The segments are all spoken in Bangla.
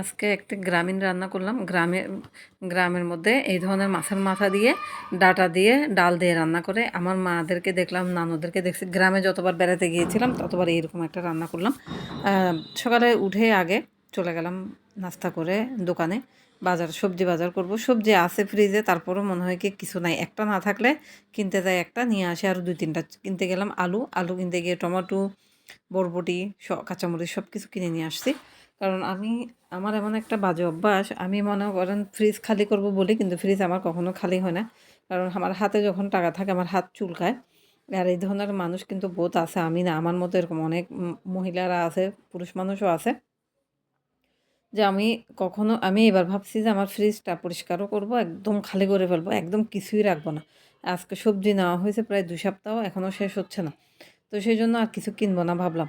আজকে একটা গ্রামীণ রান্না করলাম। গ্রামে, গ্রামের মধ্যে এই ধরনের মাছের মাথা দিয়ে, ডাটা দিয়ে, ডাল দিয়ে রান্না করে। আমার মাদেরকে দেখলাম, নানুদেরকে দেখছি। গ্রামে যতবার বেড়াতে গিয়েছিলাম, ততবার এইরকম একটা রান্না করলাম। সকালে উঠে আগে চলে গেলাম নাস্তা করে দোকানে। বাজার, সবজি বাজার করব। সবজি আছে ফ্রিজে, তারপরও মনে হয় কি কিছু নাই। একটা না থাকলে কিনতে যাই একটা, নিয়ে আসে আর দুই তিনটা। কিনতে গেলাম আলু আলু কিনতে গিয়ে টমেটো, বরবটি কাঁচামরিচ সব কিছু কিনে নিয়ে আসছি। কারণ আমি, আমার এমন একটা বাজে অভ্যাস, আমি মনে করেন ফ্রিজ খালি করব বলি, কিন্তু ফ্রিজ আমার কখনো খালি হয় না। কারণ আমার হাতে যখন টাকা থাকে, আমার হাত চুলকায়। আর এই ধরনের মানুষ কিন্তু বোধ আছে আমি না। আমার মতো এরকম অনেক মহিলারা আছে, পুরুষ মানুষও আছে, যে আমি কখনো, আমি এবার ভাবছি যে আমার ফ্রিজটা পরিষ্কারও করব, একদম খালি করে ফেলব, একদম কিছুই রাখব না। আজকে সবজি নেওয়া হয়েছে প্রায় দুই সপ্তাহ এখনও শেষ হচ্ছে না। তো সেই জন্য আর কিছু কিনবো না ভাবলাম।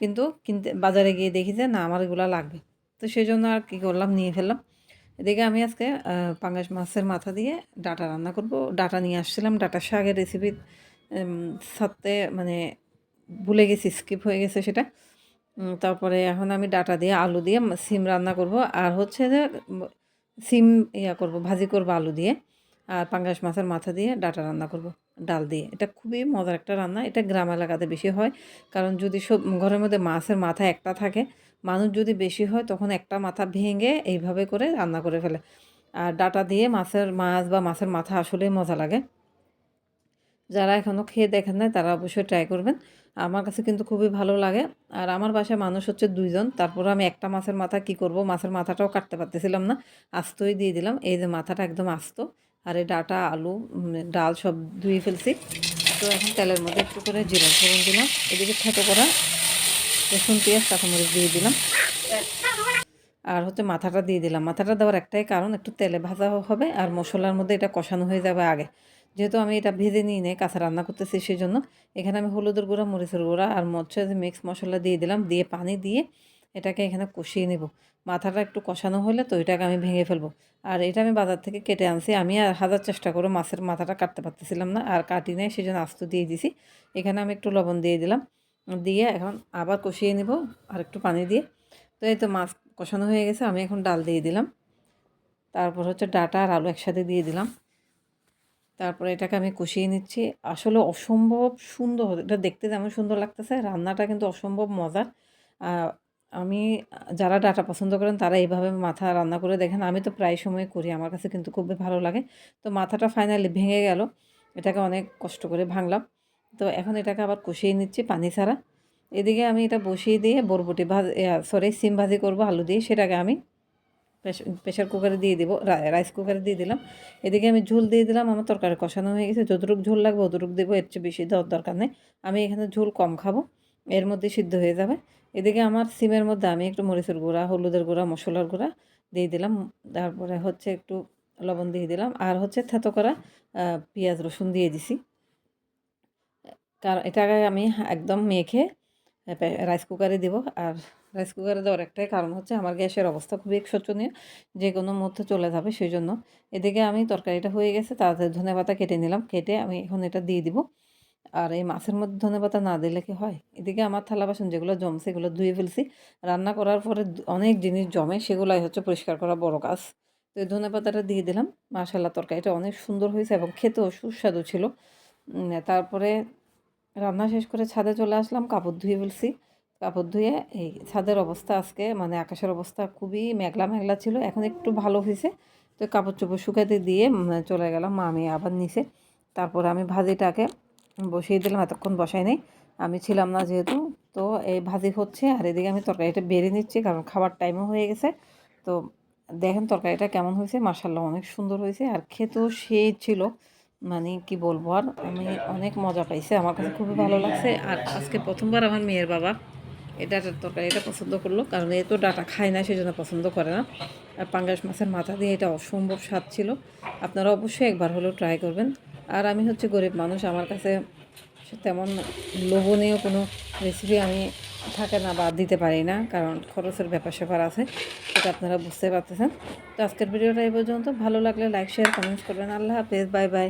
কিন্তু কিনতে, বাজারে গিয়ে দেখি যে না, আমার এগুলো লাগবে। তো সেই জন্য আর কী করলাম, নিয়ে ফেললাম। এদিকে আমি আজকে পাঙ্গাস মাছের মাথা দিয়ে ডাটা রান্না করব। ডাটা নিয়ে আসছিলাম। ডাটা শাকের রেসিপি সাথে মানে ভুলে গেছি স্কিপ হয়ে গেছে সেটা। তারপরে এখন আমি ডাটা দিয়ে আলু দিয়ে সিম রান্না করব। আর হচ্ছে যে, সিম ইয়া করব, ভাজি করব আলু দিয়ে। আর পাঙ্গাস মাছের মাথা দিয়ে ডাটা রান্না করব। ডাল দিয়ে। এটা খুবই মজার একটা রান্না। এটা গ্রাম এলাকাতে বেশি হয়। কারণ যদি সব ঘরের মধ্যে মাছের মাথা একটা থাকে, মানুষ যদি বেশি হয় তখন একটা মাথা ভেঙে এইভাবে করে রান্না করে ফেলে। আর ডাটা দিয়ে মাছের মাছ বা মাছের মাথা আসলেই মজা লাগে। যারা এখনও খেয়ে দেখেন নাই, তারা অবশ্যই ট্রাই করবেন। আমার কাছে কিন্তু খুবই ভালো লাগে। আর আমার বাসায় মানুষ হচ্ছে দুইজন। তারপর আমি একটা মাছের মাথা কি করব? মাছের মাথাটাও কাটতে পারতেছিলাম না। আস্তই দিয়ে দিলাম। এই যে মাথাটা একদম আস্ত। আর এই ডাটা, আলু ডাল সব ধুয়ে ফেলছি। তো এখন তেলের মধ্যে একটু করে জিরা ফোড়ন দিলাম। এদিকে থেতো করা রসুন, পেঁয়াজ, কাঁচামরিচ দিয়ে দিলাম। আর হচ্ছে মাথাটা দিয়ে দিলাম। মাথাটা দেওয়ার একটাই কারণ, একটু তেলে ভাজা হবে আর মশলার মধ্যে এটা কষানো হয়ে যাবে আগে। যেহেতু আমি এটা ভেজে নিই নেই, কাঁচা রান্না করতেছি সেই জন্য এখানে আমি হলুদের গুঁড়া, মরিচের গুঁড়া আর মরচের মিক্স মশলা দিয়ে দিলাম, দিয়ে পানি দিয়ে এটাকে এখানে কষিয়ে নেব। মাথাটা একটু কষানো হলে তো এটাকে আমি ভেঙে ফেলব। আর এটা আমি বাজার থেকে কেটে আনছি। আমি আর হাজার চেষ্টা করে মাছের মাথাটা কাটতে পারতেছিলাম না আর কাটি সেই জন্য আস্ত দিয়ে দিছি। এখানে আমি একটু লবণ দিয়ে দিলাম। দিয়ে এখন আবার কষিয়ে নেব আর একটু পানি দিয়ে। তো এই তো মাছ কষানো হয়ে গেছে, আমি এখন ডাল দিয়ে দিলাম। তারপর হচ্ছে ডাটা আর আলু একসাথে দিয়ে দিলাম। তারপরে এটাকে আমি কষিয়ে নিচ্ছি। আসলে অসম্ভব সুন্দর, এটা দেখতে যেমন সুন্দর লাগতেছে, রান্নাটা কিন্তু অসম্ভব মজার। আমি, যারা ডাটা পছন্দ করেন তারা এইভাবে মাথা রান্না করে দেখেন, আমি তো প্রায় সময় করি, আমার কাছে কিন্তু খুবই ভালো লাগে। তো মাথাটা ফাইনালি ভেঙে গেল, এটাকে অনেক কষ্ট করে ভাঙলাম। তো এখন এটাকে আবার কষিয়ে নিচ্ছি পানি ছাড়া। এদিকে আমি এটা বসিয়ে দিয়ে বরবটি ভাজ সরি সিম ভাজি করব, আলু দিয়ে, সেটাকে আমি প্রেশার কুকারে দিয়ে দিব রাইস কুকারে দিয়ে দিলাম। এদিকে আমি ঝোল দিয়ে দিলাম, আমার তরকারি কষানো হয়ে গেছে। যতটুকু ঝোল লাগবে অতটুকু দেবো, এর চেয়ে বেশি দেওয়ার দরকার নেই। আমি এখানে ঝোল কম খাব, এর মধ্যে সিদ্ধ হয়ে যাবে। এদিকে আমার সিমের মধ্যে আমি একটু মরিচের গুঁড়া, হলুদের গুঁড়া, মশলার গুঁড়া দিয়ে দিলাম। তারপরে হচ্ছে একটু লবণ দিয়ে দিলাম। আর হচ্ছে থেতো করা পেঁয়াজ রসুন দিয়ে দিছি। কারণ এটাকে আমি একদম মেখে রাইস কুকারে দিব। আর রাইস কুকারে দেওয়ার একটাই কারণ হচ্ছে আমার গ্যাসের অবস্থা খুবই শোচনীয়, যে কোনো মধ্যে চলে যাবে সেই জন্য এদিকে আমি তরকারিটা হয়ে গেছে তাড়াতাড়ি ধনে পাতা কেটে নিলাম, কেটে আমি এখন এটা দিয়ে দিব। আর এই মাছের মধ্যে ধনে পাতা না দিলে কি হয়? এদিকে আমার থালা বাসন যেগুলো জমছে এগুলো ধুয়ে ফেলছি। রান্না করার পরে অনেক জিনিস জমে, সেগুলাই হচ্ছে পরিষ্কার করা বড় কাজ। তো এই ধনে পাতাটা দিয়ে দিলাম। মাশাল্লাহ তরকারিটা অনেক সুন্দর হয়েছে এবং খেতেও সুস্বাদু ছিল। তারপরে রান্না শেষ করে ছাদে চলে আসলাম, কাপড় ধুয়ে ফেলছি। কাপড় ধুয়ে এই ছাদের অবস্থা আজকে মানে আকাশের অবস্থা খুবই মেঘলা মেঘলা ছিল, এখন একটু ভালো হয়েছে। তো কাপড় চোপড় শুকাতে দিয়ে চলে গেলাম মামি আবার নিচে। তারপর আমি ভাজিটাকে বসিয়ে দিলাম, এতক্ষণ বসাই নেই। আমি ছিলাম না যেহেতু, তো এই ভাজি হচ্ছে, আর এদিকে আমি তরকারিটা বেড়ে নিচ্ছি, কারণ খাবার টাইমও হয়ে গেছে। তো দেখেন তরকারিটা কেমন হয়েছে মার্শাল্লাহ অনেক সুন্দর হয়েছে, আর খেতেও সেই ছিল মানে কি বলব, আর আমি অনেক মজা পাইছে, আমার কাছে খুবই ভালো লাগছে। আর আজকে প্রথমবার আমার মেয়ের বাবা এটা তরকারি, এটা পছন্দ করল, কারণ এ তো ডাটা খায় না সেই জন্য পছন্দ করে না। আর পাঙ্গাস মাছের মাথা দিয়ে এটা অসম্ভব স্বাদ ছিল। আপনারা অবশ্যই একবার হলেও ট্রাই করবেন। আর আমি হচ্ছে গরিব মানুষ, আমার কাছে তেমন লোভনীয় কোনো রেসিপি আমি থাকে না বাদ দিতে পারি না, কারণ খরচের ব্যাপার স্যাপার আছে, সেটা আপনারা বুঝতে পারতেছেন। তো আজকের ভিডিওটা এই পর্যন্ত। ভালো লাগলে লাইক শেয়ার কমেন্টস করবেন। আল্লাহ হাফেজ বাই বাই